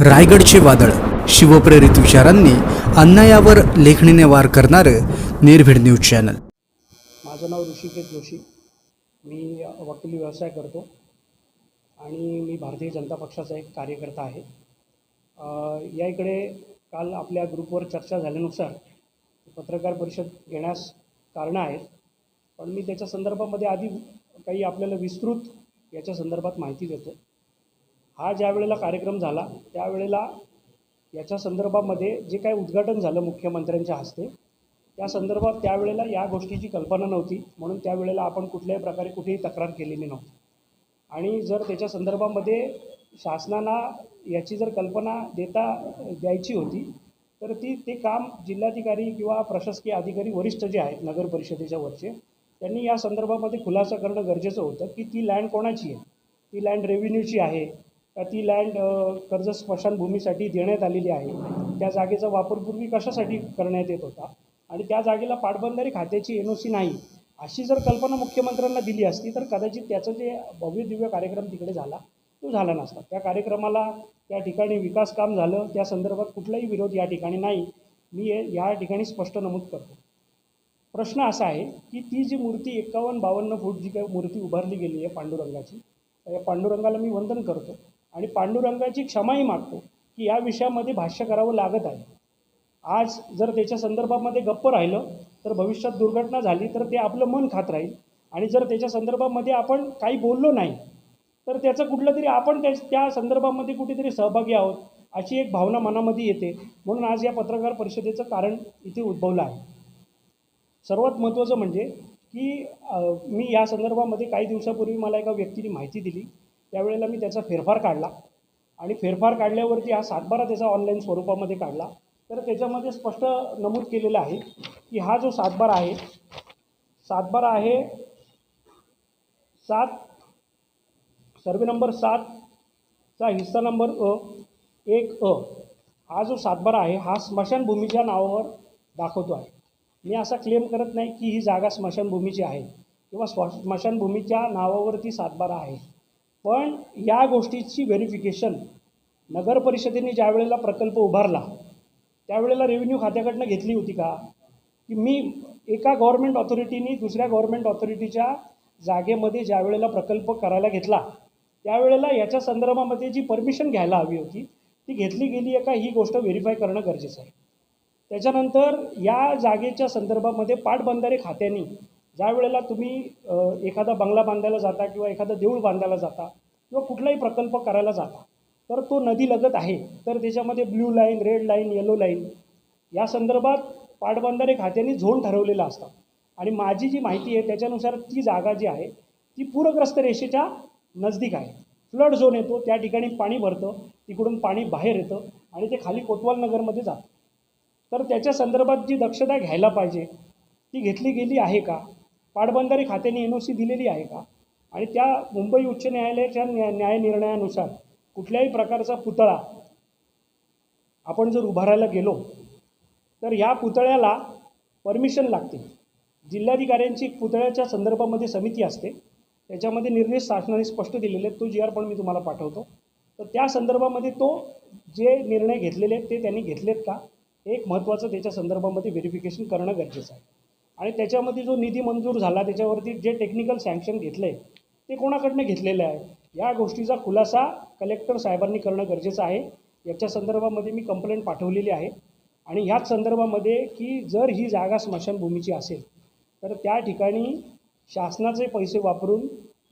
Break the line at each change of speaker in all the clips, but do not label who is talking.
रायगडचे वादळ. शिवप्रेरित विचारांनी अन्यायावर लेखणीने वार करणारं निर्भीड न्यूज चॅनल.
माझं नाव ऋषिकेश जोशी. मी वकिली व्यवसाय करतो आणि मी भारतीय जनता पक्षाचा एक कार्यकर्ता आहे. या इकडे काल आपल्या ग्रुपवर चर्चा झाल्यानुसार पत्रकार परिषद घेण्यास कारणं आहेत. पण मी त्याच्या संदर्भामध्ये आधी काही आपल्याला विस्तृत याच्या संदर्भात माहिती देतो. हा ज्या वेळेला कार्यक्रम झाला त्यावेळेला याच्या संदर्भामध्ये जे काही उद्घाटन झालं मुख्यमंत्र्यांच्या हस्ते त्या संदर्भात त्यावेळेला या गोष्टीची कल्पना नव्हती. म्हणून त्यावेळेला आपण कुठल्याही प्रकारे कुठेही तक्रार केलेली नव्हती. आणि जर त्याच्या संदर्भामध्ये शासनाला याची जर कल्पना देता द्यायची होती तर ती ते काम जिल्हाधिकारी किंवा प्रशासकीय अधिकारी वरिष्ठ जे आहेत नगर परिषदेच्या वरचे त्यांनी या संदर्भामध्ये खुलासा करणं गरजेचं होतं की ती लँड कोणाची आहे? ती लँड रेव्हेन्यूची आहे ती लँड कर्ज स्मशानभूमीसाठी देण्यात आलेली आहे. त्या जागेचा वापर पूर्वी कशासाठी करण्यात येत होता? आणि त्या जागेला पाटबंधारे खात्याची एन ओ सी नाही. अशी जर कल्पना मुख्यमंत्र्यांना दिली असती तर कदाचित त्याचं जे भव्य दिव्य कार्यक्रम तिकडे झाला तो झाला नसता. त्या कार्यक्रमाला त्या ठिकाणी विकास काम झालं त्या संदर्भात कुठलाही विरोध या ठिकाणी नाही. मी या ठिकाणी स्पष्ट नमूद करतो. प्रश्न असा आहे की ती जी मूर्ती एक्कावन्न बावन्न फूट जी काही मूर्ती उभारली गेली आहे पांडुरंगाची तर या पांडुरंगाला मी वंदन करतो. आणि पांडुरंगाची क्षमाही मागतो की या विषयामध्ये भाष्य करावं लागत आहे. आज जर त्याच्या संदर्भामध्ये गप्प राहिलं तर भविष्यात दुर्घटना झाली तर ते आपलं मन खात राहील. आणि जर त्याच्या संदर्भामध्ये आपण काही बोललो नाही तर त्याचं कुठलं तरी आपण त्या त्या संदर्भामध्ये कुठेतरी सहभागी आहोत अशी एक भावना मनामध्ये येते. म्हणून आज या पत्रकार परिषदेचं कारण इथे उद्भवलं आहे. सर्वात महत्त्वाचं म्हणजे की मी या संदर्भामध्ये काही दिवसापूर्वी मला एका व्यक्तीने माहिती दिली. त्यावेळेला मी त्याचा फेरफार काढला. आणि फेरफार काढल्यावरती हा सातबारा त्याचा ऑनलाईन स्वरूपामध्ये काढला. तर त्याच्यामध्ये स्पष्ट नमूद केलेलं आहे की हा जो सातबारा आहे सातबारा आहे सात सर्वे नंबर सातचा हिस्सा नंबर अ एक अ हा जो सातबारा आहे हा स्मशानभूमीच्या नावावर दाखवतो आहे. मी असा क्लेम करत नाही की ही जागा स्मशानभूमीची आहे किंवा स्म स्मशानभूमीच्या नावावरती सातबारा आहे. पण या गोष्टीची व्हेरिफिकेशन नगर परिषदेने ज्या वेळेला प्रकल्प उभारला त्यावेळेला रेव्हेन्यू खात्याकडनं घेतली होती का? की मी एका गव्हर्मेंट ऑथॉरिटीनी दुसऱ्या गव्हर्मेंट ऑथॉरिटीच्या जागेमध्ये ज्या वेळेला प्रकल्प करायला घेतला त्यावेळेला याच्या संदर्भामध्ये जी परमिशन घ्यायला हवी होती ती घेतली गेली आहे का? ही गोष्ट व्हेरीफाय करणं गरजेचं आहे. त्याच्यानंतर या जागेच्या संदर्भामध्ये पाटबंधारे खात्याने ज्या वेळेला तुम्ही एखादा बंगला बांधायला जाता किंवा एखादं देऊळ बांधायला जाता किंवा कुठलाही प्रकल्प करायला जाता तर तो नदी लगत आहे. तर त्याच्यामध्ये blue line red line yellow line या संदर्भात पाटबंधारे खात्याने झोन ठरवलेला असतात आणि माझी जी माहिती आहे त्याच्यानुसार ती जागा जी आहे ती पूरग्रस्त रेषेच्या नजदीक आहे. फ्लड झोन येतो त्या ठिकाणी पाणी भरतं तिकडून पाणी बाहेर येतं आणि ते खाली कोतवाल नगरमध्ये जातं. तर त्याच्या संदर्भात जी दक्षता घ्यायला पाहिजे ती घेतली गेली आहे का? पाटबंधारे खात्याने एन ओ सी दिलेली आहे का? आणि त्या मुंबई उच्च न्यायालयाच्या न्या न्याय निर्णयानुसार कुठल्याही प्रकारचा पुतळा आपण जर उभारायला गेलो तर ह्या पुतळ्याला परमिशन लागते. जिल्हाधिकाऱ्यांची पुतळ्याच्या संदर्भामध्ये समिती असते. त्याच्यामध्ये निर्देश शासनाने स्पष्ट दिलेले आहेत. तो जी आर पण मी तुम्हाला पाठवतो. तर त्या संदर्भामध्ये तो जे निर्णय घेतलेले आहेत ते त्यांनी घेतलेत का? हे एक महत्त्वाचं त्याच्या संदर्भामध्ये व्हेरिफिकेशन करणं गरजेचं आहे. आणि त्याच्यामध्ये जो निधी मंजूर झाला त्याच्यावरती जे टेक्निकल सँक्शन घेतलं आहे ते कोणाकडनं घेतलेलं आहे? या गोष्टीचा खुलासा कलेक्टर साहेबांनी करणं गरजेचं आहे. याच्या संदर्भामध्ये मी कंप्लेंट पाठवलेली आहे. आणि ह्याच संदर्भामध्ये की जर ही जागा स्मशानभूमीची असेल तर त्या ठिकाणी शासनाचे पैसे वापरून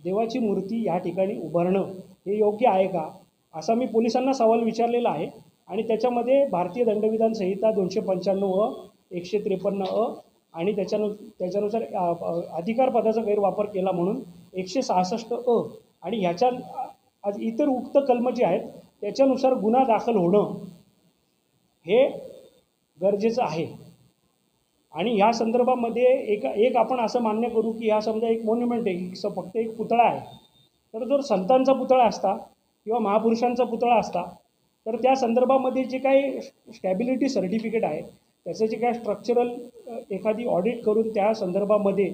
देवाची मूर्ती ह्या ठिकाणी उभारणं हे योग्य आहे का? असा मी पोलिसांना सवाल विचारलेला आहे. आणि त्याच्यामध्ये भारतीय दंडविधान संहिता दोनशे पंच्याण्णव अ एकशे त्रेपन्न अ आणि त्याच्यानु त्याच्यानुसार अधिकारपदाचा अधिकार पदाचा गैरवापर केला म्हणून एकशे सहासष्ट अ आणि ह्याच्या आज इतर उक्त कलम जे आहेत त्याच्यानुसार गुन्हा दाखल होणं हे गरजेचं आहे. आणि ह्या संदर्भामध्ये एक एक आपण असं मान्य करू की हा समजा एक मॉन्युमेंट आहे की फक्त एक पुतळा आहे. तर जर संतांचा पुतळा असता किंवा महापुरुषांचा पुतळा असता तर त्या संदर्भामध्ये जे काही स्टॅबिलिटी सर्टिफिकेट आहे त्याचं जे काय स्ट्रक्चरल एखादी ऑडिट करून त्या संदर्भामध्ये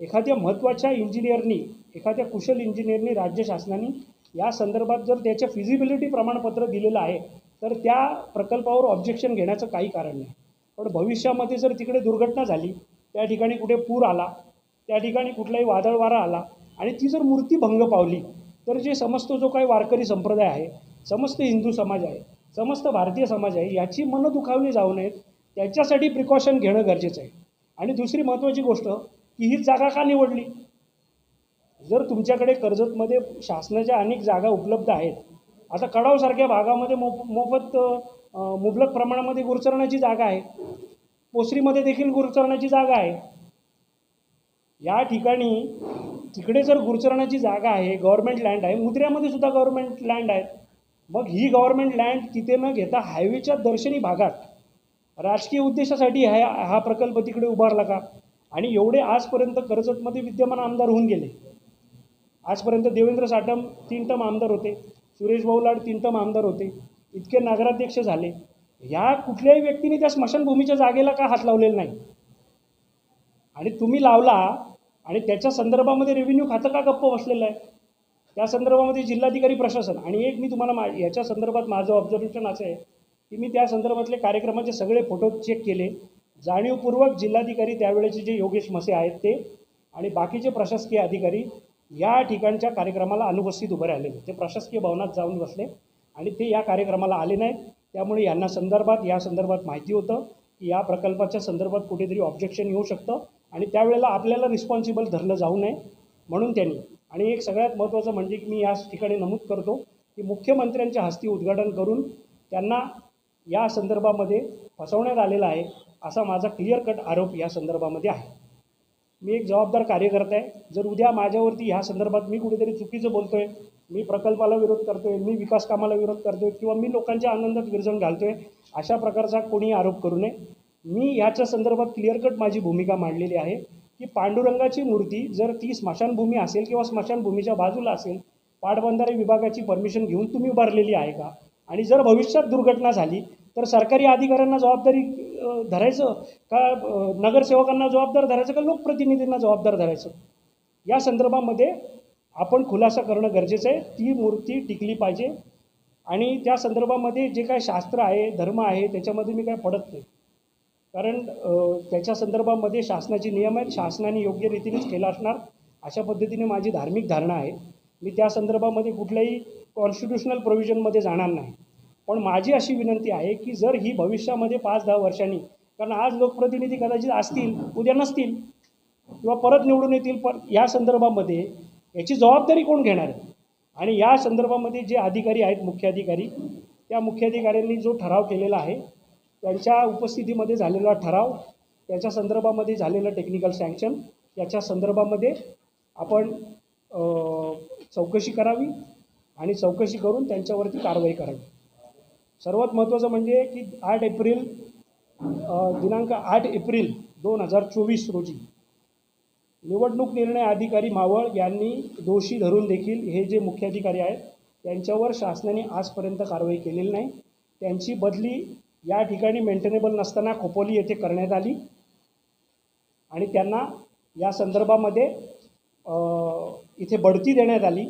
एखाद्या महत्त्वाच्या इंजिनियरनी एखाद्या कुशल इंजिनियरनी राज्य शासनाने या संदर्भात जर त्याच्या फिजिबिलिटी प्रमाणपत्र दिलेलं आहे तर त्या प्रकल्पावर ऑब्जेक्शन घेण्याचं काही कारण नाही. पण भविष्यामध्ये जर तिकडे दुर्घटना झाली त्या ठिकाणी कुठे पूर आला त्या ठिकाणी कुठलाही वादळ वारा आला आणि ती जर मूर्ती भंग पावली तर जे समस्त जो काही वारकरी संप्रदाय आहे समस्त हिंदू समाज आहे समस्त भारतीय समाज आहे याची मनं दुखावली जाऊ नयेत त्याच्यासाठी प्रिकॉशन घेणं गरजेचं आहे. आणि दुसरी महत्त्वाची गोष्ट की ही जागा का निवडली? जर तुमच्याकडे कर्जतमध्ये शासनाच्या अनेक जागा उपलब्ध आहेत आता कडावसारख्या भागामध्ये मोफ मोफत मुबलक प्रमाणामध्ये गुरचरण्याची जागा आहे. पोसरीमध्ये देखील गुरचरण्याची जागा आहे. या ठिकाणी तिकडे जर गुरचरणाची जागा आहे गव्हर्मेंट लँड आहे मुद्र्यामध्ये सुद्धा गव्हर्मेंट लँड आहे मग ही गव्हर्मेंट लँड तिथे न घेता हायवेच्या दर्शनी भागात राजकीय उद्देशासाठी हा हा प्रकल्प तिकडे उभारला का? आणि एवढे आजपर्यंत कर्जतमध्ये विद्यमान आमदार होऊन गेले. आजपर्यंत देवेंद्र साटम तीन टम आमदार होते सुरेश भाऊलाड तीन टम आमदार होते इतके नगराध्यक्ष झाले. या कुठल्याही व्यक्तीने त्या स्मशानभूमीच्या जागेला का हात लावलेला नाही? आणि तुम्ही लावला आणि त्याच्या संदर्भामध्ये रेव्हेन्यू खातं का गप्प बसलेलं आहे? त्या संदर्भामध्ये जिल्हाधिकारी प्रशासन आणि एक मी तुम्हाला मा याच्या संदर्भात माझं ऑब्झर्वेशन असं आहे की मी त्या संदर्भातले कार्यक्रमाचे सगळे फोटो चेक केले. जाणीवपूर्वक जिल्हाधिकारी त्यावेळेचे जे योगेश मसे आहेत ते आणि बाकीचे प्रशासकीय अधिकारी या ठिकाणच्या कार्यक्रमाला अनुपस्थित उभे राहिले. ते प्रशासकीय भवनात जाऊन बसले आणि ते या कार्यक्रमाला आले नाहीत. त्यामुळे यांना संदर्भात या संदर्भात माहिती होतं की या प्रकल्पाच्या संदर्भात कुठेतरी ऑब्जेक्शन येऊ शकतं आणि त्यावेळेला आपल्याला रिस्पॉन्सिबल धरलं जाऊ नये म्हणून त्यांनी. आणि एक सगळ्यात महत्त्वाचं म्हणजे की मी या ठिकाणी नमूद करतो की मुख्यमंत्र्यांच्या हस्ती उद्घाटन करून त्यांना या संदर्भामध्ये फसवण्यात आलेला आहे असा माझा क्लिअर कट आरोप या संदर्भामध्ये आहे. मी एक जबाबदार कार्यकर्ता आहे. जर उद्या माझ्यावरती ह्या संदर्भात मी कुठेतरी चुकीचं बोलतो आहे मी प्रकल्पाला विरोध करतो आहे मी विकास कामाला विरोध आहे किंवा मी लोकांच्या आनंदात विरजण आहे अशा प्रकारचा कोणी आरोप करू नये. मी ह्याच्या संदर्भात क्लिअर कट माझी भूमिका मांडलेली आहे की पांडुरंगाची मूर्ती जर ती स्मशानभूमी असेल किंवा स्मशानभूमीच्या बाजूला असेल पाटबंधारे विभागाची परमिशन घेऊन तुम्ही उभारलेली आहे का? आणि जर भविष्यात दुर्घटना झाली तर सरकारी अधिकाऱ्यांना जबाबदारी धरायचं का नगरसेवकांना जबाबदार धरायचं का लोकप्रतिनिधींना जबाबदार धरायचं? या संदर्भामध्ये आपण खुलासा करणं गरजेचं आहे. ती मूर्ती टिकली पाहिजे. आणि त्या संदर्भामध्ये जे काय शास्त्र आहे धर्म आहे त्याच्यामध्ये मी काय पडत नाही. कारण त्याच्या संदर्भामध्ये शासनाचे नियम आहेत. शासनाने योग्य रीतीनेच केला असणार. अशा पद्धतीने माझी धार्मिक धारणा आहे. मी त्या संदर्भामध्ये कुठल्याही कॉन्स्टिट्युशनल प्रोव्हिजनमध्ये जाणार नाही. पण माझी अशी विनंती आहे की जर ही भविष्यामध्ये पाच दहा वर्षांनी कारण आज लोकप्रतिनिधी कदाचित असतील उद्या नसतील किंवा परत निवडून येतील पण या संदर्भामध्ये याची जबाबदारी कोण घेणार आहे? आणि या संदर्भामध्ये जे अधिकारी आहेत मुख्याधिकारी त्या मुख्य अधिकाऱ्यांनी जो ठराव केलेला आहे त्यांच्या उपस्थितीमध्ये झालेला ठराव त्याच्या संदर्भामध्ये झालेलं टेक्निकल सँक्शन याच्या संदर्भामध्ये आपण चौकशी करावी आणि चौकशी करून त्यांच्यावरती कारवाई करावी. सर्वात महत्त्वाचं म्हणजे की आठ एप्रिल दिनांक आठ एप्रिल दोन हजार चोवीस रोजी. निवडणूक निर्णय अधिकारी मावळ यांनी दोषी धरून देखील हे जे मुख्याधिकारी आहेत त्यांच्यावर शासनाने आजपर्यंत कारवाई केलेली नाही. त्यांची बदली या ठिकाणी मेंटेनेबल नसताना खोपोली येथे करण्यात आली. आणि त्यांना या संदर्भामध्ये इथे बढती देण्यात आली.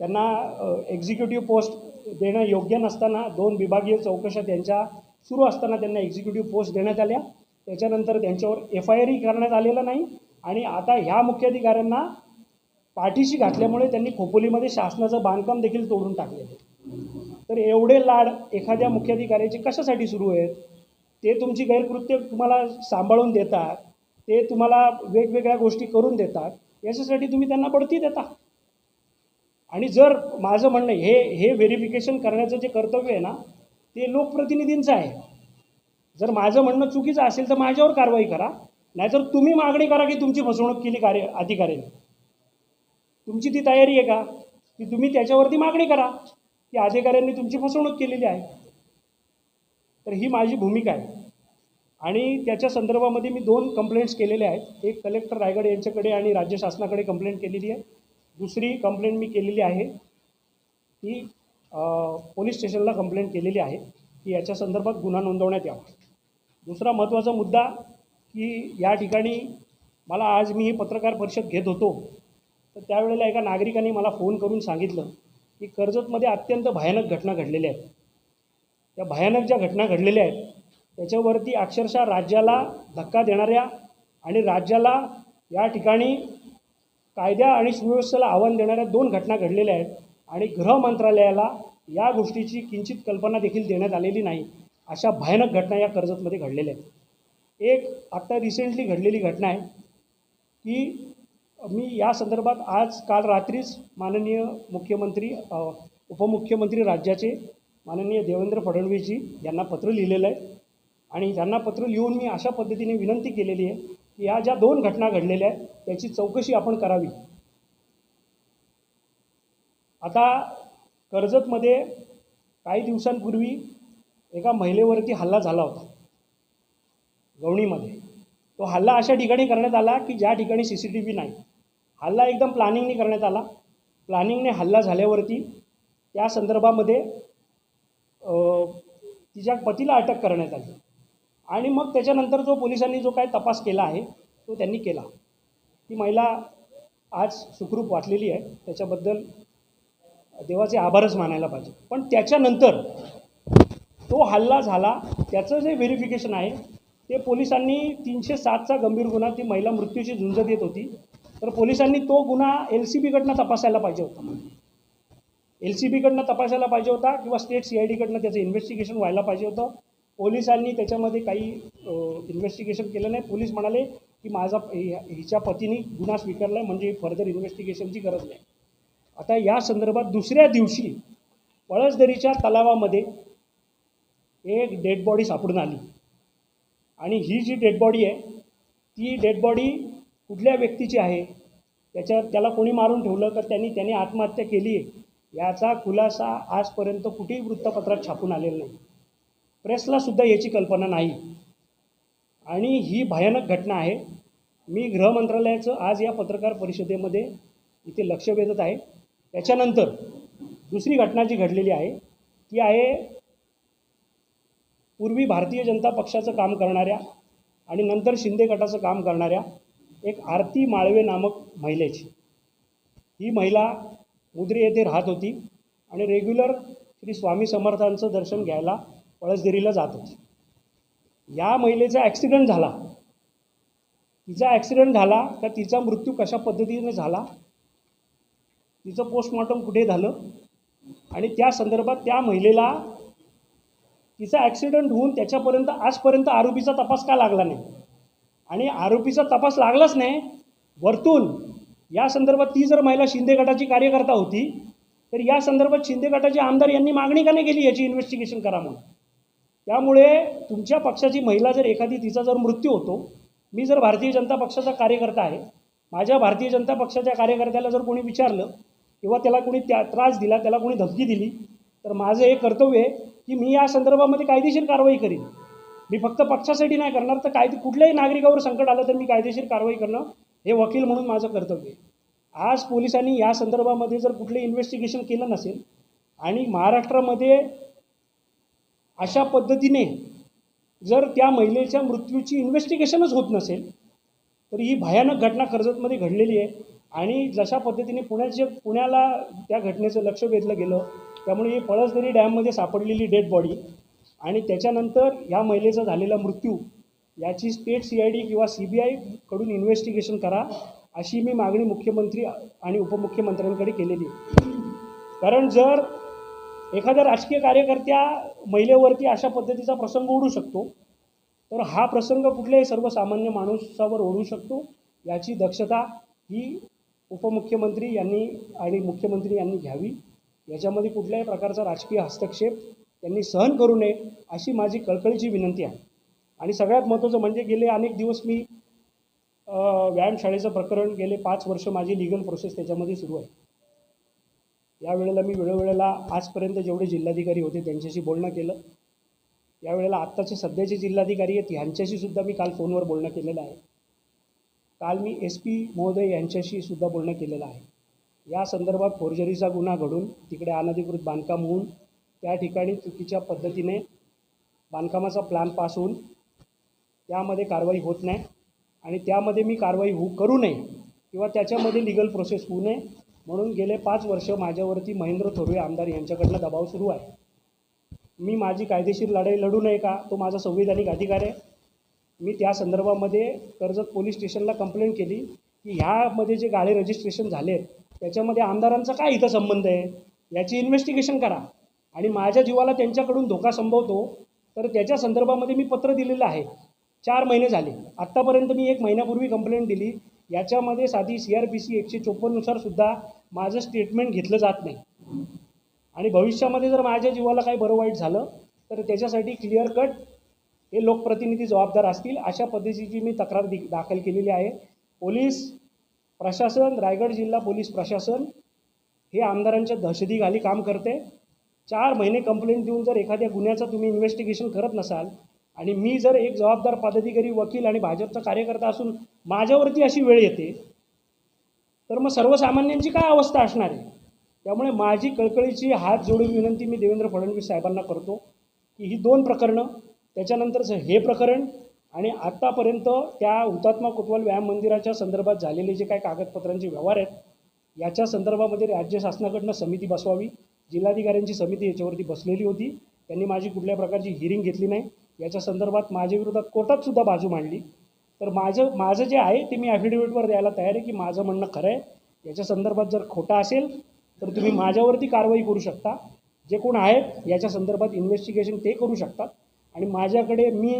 त्यांना एक्झिक्युटिव्ह पोस्ट देणं योग्य नसताना दोन विभागीय चौकशा त्यांच्या सुरू असताना त्यांना एक्झिक्युटिव्ह पोस्ट देण्यात आल्या. त्याच्यानंतर त्यांच्यावर एफ आय आरही करण्यात आलेला नाही आणि आता ह्या मुख्याधिकाऱ्यांना पाठीशी घातल्यामुळे त्यांनी खोपोलीमध्ये शासनाचं बांधकाम देखील तोडून टाकलेलं तर एवढे लाड एखाद्या मुख्याधिकाऱ्याचे कशासाठी सुरू आहेत? ते तुमची गैरकृत्य तुम्हाला सांभाळून देतात ते तुम्हाला वेगवेगळ्या गोष्टी करून देतात याच्यासाठी तुम्ही त्यांना बढती देता. आणि जर माझं म्हणणं हे हे व्हेरिफिकेशन करण्याचं जे कर्तव्य आहे ना ते लोकप्रतिनिधींचं आहे. जर माझं म्हणणं चुकीचं असेल तर माझ्यावर कारवाई करा. नाहीतर तुम्ही मागणी करा की तुमची फसवणूक केली कार्य अधिकाऱ्याने. तुमची ती तयारी आहे का? की तुम्ही त्याच्यावरती मागणी करा की अधिकाऱ्यांनी तुमची फसवणूक केलेली आहे. तर ही माझी भूमिका आहे. आणि त्याच्या संदर्भामध्ये मी दोन कंप्लेंट्स केलेल्या आहेत. एक कलेक्टर रायगड यांच्याकडे आणि राज्य शासनाकडे कंप्लेंट केलेली आहे. दुसरी कंप्लेंट मी केलेली आहे ती पोलीस स्टेशनला कंप्लेंट केलेली आहे की याच्या संदर्भात गुन्हा नोंदवण्यात यावा. दुसरा महत्त्वाचा मुद्दा की या ठिकाणी मला आज मी ही पत्रकार परिषद घेत होतो तर त्यावेळेला एका नागरिकाने मला फोन करून सांगितलं की कर्जतमध्ये अत्यंत भयानक घटना घडलेल्या आहेत. त्या भयानक ज्या घटना घडलेल्या आहेत त्याच्यावरती अक्षरशः राज्याला धक्का देणाऱ्या आणि राज्याला या ठिकाणी कायद्या आणि सुव्यवस्थेला आव्हान देणाऱ्या दोन घटना घडलेल्या आहेत आणि गृह मंत्रालयाला या गोष्टीची किंचित कल्पना देखील देण्यात आलेली नाही अशा भयानक घटना या कर्जतमध्ये घडलेल्या आहेत. एक आत्ता रिसेंटली घडलेली घटना आहे की मी या संदर्भात आज काल रात्रीच माननीय मुख्यमंत्री उपमुख्यमंत्री राज्याचे माननीय देवेंद्र फडणवीसजी यांना पत्र लिहिलेलं आहे. आणि त्यांना पत्र लिहून मी अशा पद्धतीने विनंती केलेली आहे की या ज्या दोन घटना घडलेल्या आहेत त्याची चौकशी आपण करावी. आता कर्जतमध्ये काही दिवसांपूर्वी एका महिलेवरती हल्ला झाला होता गवणीमध्ये. तो हल्ला अशा ठिकाणी करण्यात आला की ज्या ठिकाणी सी सी टी व्ही नाही. हल्ला एकदम प्लॅनिंगने करण्यात आला. प्लॅनिंगने हल्ला झाल्यावरती त्या संदर्भामध्ये तिच्या पतीला अटक करण्यात आली. आणि मग त्याच्यानंतर जो पोलिसांनी जो काय तपास केला आहे तो त्यांनी केला. ती महिला आज सुखरूप वाचलेली आहे. त्याच्याबद्दल देवाचे आभारच मानायला पाहिजे. पण त्याच्यानंतर तो हल्ला झाला त्याचं जे व्हेरिफिकेशन आहे ते पोलिसांनी तीनशे सातचा गंभीर गुन्हा ती महिला मृत्यूची झुंज देत होती. तर पोलिसांनी तो गुन्हा एल सी बीकडनं तपासायला पाहिजे होता. एल सी बीकडनं तपासायला पाहिजे होता किंवा स्टेट सी आय डीकडनं त्याचं इन्व्हेस्टिगेशन व्हायला पाहिजे होतं. पोलिसांनी त्याच्यामध्ये काही इन्व्हेस्टिगेशन केलं नाही. पोलीस म्हणाले की माझा हिच्या पतीने गुन्हा स्वीकारला म्हणजे फर्दर इन्व्हेस्टिगेशनची गरज नाही. आता या संदर्भात दुसऱ्या दिवशी पळसदरीच्या तलावामध्ये एक डेड बॉडी सापडून आली. आणि ही जी डेड बॉडी आहे ती डेड बॉडी कुठल्या व्यक्तीची आहे? त्याच्या त्याला कोणी मारून ठेवलं तर त्यांनी त्याने आत्महत्या केली आहे याचा खुलासा आजपर्यंत कुठेही वृत्तपत्रात छापून आलेला नाही. प्रेसला सुद्धा याची कल्पना नाही. आणि ही भयानक घटना आहे. मी गृह मंत्रालयाचं आज या पत्रकार परिषदेमध्ये इथे लक्ष वेधत आहे. त्याच्यानंतर दुसरी घटना जी घडलेली आहे ती आहे पूर्वी भारतीय जनता पक्षाचं काम करणाऱ्या आणि नंतर शिंदे गटाचं काम करणाऱ्या एक आरती माळवे नामक महिलेची. ही महिला मुद्रे येथे राहत होती आणि रेग्युलर श्री स्वामी समर्थांचं दर्शन घ्यायला पळसगिरीला जात. होती या महिलेचा ॲक्सिडेंट झाला. तिचा ॲक्सिडेंट झाला का तिचा मृत्यू कशा पद्धतीने झाला? तिचं पोस्टमॉर्टम कुठे झालं? आणि त्या संदर्भात त्या महिलेला तिचा ॲक्सिडेंट होऊन त्याच्यापर्यंत आजपर्यंत आरोपीचा तपास का लागला नाही? आणि आरोपीचा तपास लागलाच नाही. वरतून या संदर्भात ती जर महिला शिंदे गटाची कार्यकर्ता होती तर या संदर्भात शिंदे गटाचे आमदार यांनी मागणी का नाही केली याची इन्व्हेस्टिगेशन करा म्हणून? त्यामुळे तुमच्या पक्षाची महिला जर एखादी तिचा जर मृत्यू होतो मी जर भारतीय जनता पक्षाचा कार्यकर्ता आहे माझ्या भारतीय जनता पक्षाच्या कार्यकर्त्याला जर कोणी विचारलं किंवा त्याला कोणी त्या त्रास दिला त्याला कोणी धमकी दिली तर माझं हे कर्तव्य आहे की मी या संदर्भामध्ये कायदेशीर कारवाई करीन. मी फक्त पक्षासाठी नाही करणार तर कायदे कुठल्याही नागरिकावर संकट आलं तर मी कायदेशीर कारवाई करणं हे वकील म्हणून माझं कर्तव्य आहे. आज पोलिसांनी या संदर्भामध्ये जर कुठले इन्व्हेस्टिगेशन केलं नसेल आणि महाराष्ट्रामध्ये अशा पद्धतीने जर त्या महिलेच्या मृत्यूची इन्व्हेस्टिगेशनच होत नसेल तर ही भयानक घटना कर्जतमध्ये घडलेली आहे. आणि जशा पद्धतीने पुण्याचे पुण्याला त्या घटनेचं लक्ष वेधलं गेलं त्यामुळे ही पळसदरी डॅममध्ये सापडलेली डेड बॉडी आणि त्याच्यानंतर ह्या महिलेचा झालेला मृत्यू याची स्टेट सी आय डी किंवा सी बी आयकडून इन्व्हेस्टिगेशन करा अशी मी मागणी मुख्यमंत्री आणि उपमुख्यमंत्र्यांकडे केलेली आहे. कारण जर एखाद्या राजकीय कार्यकर्त्या महिलेवरती अशा पद्धतीचा प्रसंग ओढू शकतो. तर हा प्रसंग कुठल्याही सर्वसामान्य माणूसावर ओढू शकतो. याची दक्षता ही उपमुख्यमंत्री यांनी आणि मुख्यमंत्री यांनी घ्यावी. याच्यामध्ये कुठल्याही प्रकारचा राजकीय हस्तक्षेप त्यांनी सहन करू नये अशी माझी कळकळीची विनंती आहे. आणि सगळ्यात महत्त्वाचं म्हणजे गेले अनेक दिवस मी व्यायामशाळेचं प्रकरण गेले पाच वर्ष माझी लिगल प्रोसेस त्याच्यामध्ये सुरू आहे. यावेळेला मी वेळोवेळेला आजपर्यंत जेवढे जिल्हाधिकारी होते त्यांच्याशी बोलणं केलं. यावेळेला आत्ताचे सध्याचे जिल्हाधिकारी आहेत ह्यांच्याशी सुद्धा मी काल फोनवर बोलणं केलेलं आहे. काल मी एस पी महोदय यांच्याशी सुद्धा बोलणं केलेलं आहे. या संदर्भात फोर्जरीचा गुन्हा घडून तिकडे अनधिकृत बांधकाम होऊन त्या ठिकाणी चुकीच्या पद्धतीने बांधकामाचा प्लॅन पास होऊन त्यामध्ये कारवाई होत नाही आणि त्यामध्ये मी कारवाई होऊ करू नये किंवा त्याच्यामध्ये लिगल प्रोसेस होऊ नये म्हणून गेले पाच वर्ष माझ्यावरती महेंद्र थोरवे आमदार यांच्याकडनं दबाव सुरू आहे. मी माझी कायदेशीर लढाई लढू नये का? तो माझा संविधानिक अधिकार आहे. मी त्या संदर्भामध्ये कर्जत पोलीस स्टेशनला कंप्लेंट केली की ह्यामध्ये जे गाळे रजिस्ट्रेशन झाले आहेत त्याच्यामध्ये आमदारांचा काय इथं संबंध आहे? याची इन्व्हेस्टिगेशन करा. आणि माझ्या जीवाला त्यांच्याकडून धोका संभवतो तर त्याच्या संदर्भामध्ये मी पत्र दिलेलं आहे. चार महिने झाले. आत्तापर्यंत मी एक महिन्यापूर्वी कंप्लेंट दिली. याच्यामध्ये साधी सी आर पी सी एकशे चोपन्ननुसार सुद्धा माझं स्टेटमेंट घेतलं जात नाही. आणि भविष्यामध्ये जर माझ्या जीवाला काही बरं वाईट झालं तर त्याच्यासाठी क्लिअर कट हे लोकप्रतिनिधी जबाबदार असतील अशा पद्धतीची मी तक्रार दि दाखल केलेली आहे. पोलीस प्रशासन रायगड जिल्हा पोलीस प्रशासन हे आमदारांच्या दहशतीखाली काम करते. चार महिने कंप्लेंट देऊन जर एखाद्या गुन्ह्याचं तुम्ही इन्व्हेस्टिगेशन करत नसाल आणि मी जर एक जबाबदार पदाधिकारी वकील आणि भाजपचा कार्यकर्ता असून माझ्यावरती अशी वेळ येते तर मग सर्वसामान्यांची काय अवस्था असणार आहे? त्यामुळे माझी कळकळीची हात जोडून विनंती मी देवेंद्र फडणवीस साहेबांना करतो की ही दोन प्रकरणं त्याच्यानंतरचं हे प्रकरण आणि आत्तापर्यंत त्या हुतात्मा कोतवाल व्यायाम मंदिराच्या संदर्भात झालेले जे काही कागदपत्रांचे व्यवहार आहेत याच्या संदर्भामध्ये राज्य शासनाकडनं समिती बसवावी. जिल्हाधिकाऱ्यांची समिती याच्यावरती बसलेली होती. त्यांनी माझी कुठल्या प्रकारची हिअरिंग घेतली नाही. याच्या संदर्भात माझ्या विरोधात बाजू मांडली. तर माझं माझं जे आहे ते मी ॲफिडेविटवर द्यायला तयार आहे की माझं म्हणणं खरं आहे. याच्या संदर्भात जर खोटं असेल तर तुम्ही माझ्यावरती कारवाई करू शकता. जे कोण आहेत याच्या संदर्भात इन्व्हेस्टिगेशन ते करू शकतात. आणि माझ्याकडे मी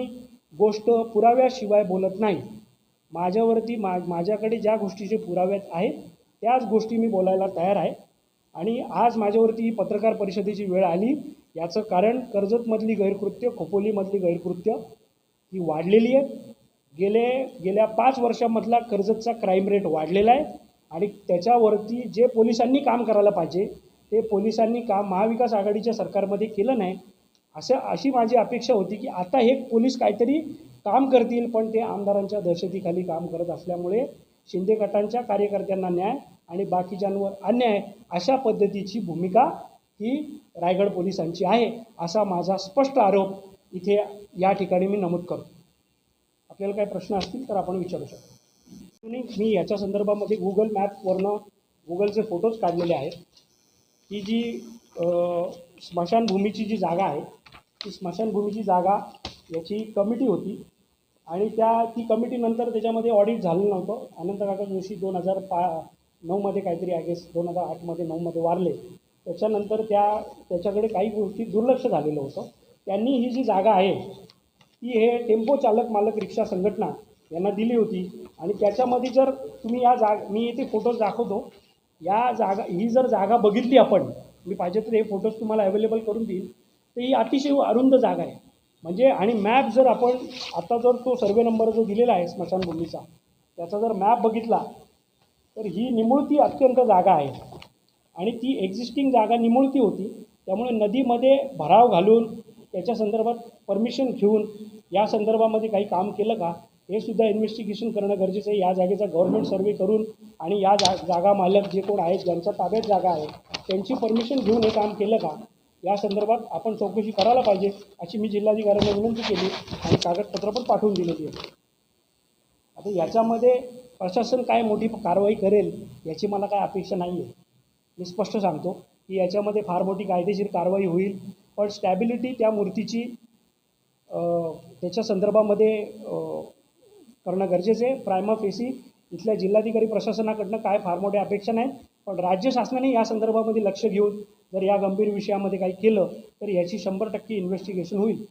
गोष्ट पुराव्याशिवाय बोलत नाही. माझ्यावरती मा माझ्याकडे ज्या गोष्टीचे पुरावे आहेत त्याच गोष्टी मी बोलायला तयार आहे. आणि आज माझ्यावरती ही पत्रकार परिषदेची वेळ आली. याचं कारण कर्जतमधली गैरकृत्य खोपोलीमधली गैरकृत्य ही वाढलेली आहेत. गेले गेल्या पाच वर्षामधला कर्जतचा क्राईम रेट वाढलेला आहे आणि त्याच्यावरती जे पोलिसांनी काम करायला पाहिजे ते पोलिसांनी काम महाविकास आघाडीच्या सरकारमध्ये केलं नाही असं अशी माझी अपेक्षा होती की आता हे पोलीस काहीतरी काम करतील पण ते आमदारांच्या दहशतीखाली काम करत असल्यामुळे शिंदे गटांच्या कार्यकर्त्यांना न्याय आणि बाकीच्यांवर अन्याय अशा पद्धतीची भूमिका ही रायगड पोलिसांची आहे असा माझा स्पष्ट आरोप इथे या ठिकाणी मी नमूद करतो. आपल्याला काही प्रश्न असतील तर आपण विचारू शकतो. मी याच्या संदर्भामध्ये गुगल मॅपवरनं गुगलचे फोटोज काढलेले आहेत. ही जी स्मशानभूमीची जी जागा आहे ती स्मशानभूमीची जागा याची कमिटी होती आणि त्या ती कमिटी नंतर त्याच्यामध्ये ऑडिट झालं नव्हतं. अनंत काका जोशी दोन हजार पा नऊमध्ये काहीतरी आय गेस दोन हजार आठमध्ये नऊमध्ये वारले. त्याच्यानंतर त्या त्याच्याकडे काही गोष्टी दुर्लक्ष झालेलं होतं. त्यांनी ही जी जागा आहे ती हे टेम्पो चालक मालक रिक्षा संघटना यांना दिली होती. आणि त्याच्यामध्ये जर तुम्ही या जाग मी इथे फोटोज दाखवतो. या जागा ही जर जागा बघितली आपण मी पाहिजे तर हे फोटोज तुम्हाला अवेलेबल करून देईल तर ही अतिशय अरुंद जागा आहे. म्हणजे आणि मॅप जर आपण आता जर तो सर्वे नंबर जो दिलेला आहे स्मशानभूमीचा त्याचा जर मॅप बघितला तर ही निमुळती अत्यंत जागा आहे. आणि ती एक्झिस्टिंग जागा निमुळती होती. त्यामुळे नदीमध्ये भराव घालून त्याच्या संदर्भात परमिशन घेऊन या संदर्भामध्ये काही काम केलं का? हे सुद्धा इन्व्हेस्टिगेशन करणं गरजेचं आहे. या जागेचा गव्हर्नमेंट सर्वे करून आणि या जा जागा मालक जे कोण आहेत ज्यांच्या ताब्यात जागा आहे त्यांची परमिशन घेऊन हे काम केलं का? या संदर्भात आपण चौकशी करायला पाहिजे अशी मी जिल्हाधिकाऱ्यांना विनंती केली आणि कागदपत्र पण पाठवून दिलेली आहे आता याच्यामध्ये प्रशासन काय मोठी कारवाई करेल याची मला काय अपेक्षा नाही आहे मी स्पष्ट सांगतो की याच्यामध्ये फार मोठी कायदेशीर कारवाई होईल पण स्टॅबिलिटी त्या मूर्तीची त्याच्या संदर्भामध्ये करणं गरजेचं आहे. प्रायमा फेसी इथल्या जिल्हाधिकारी प्रशासनाकडनं काय फार मोठ्या अपेक्षा नाहीत. पण राज्य शासनाने या संदर्भामध्ये लक्ष घेऊन जर या गंभीर विषयामध्ये काही केलं तर याची शंभर टक्के इन्व्हेस्टिगेशन होईल.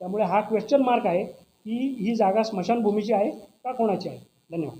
त्यामुळे हा क्वेश्चन मार्क आहे की ही जागा स्मशानभूमीची आहे का कोणाची आहे? धन्यवाद.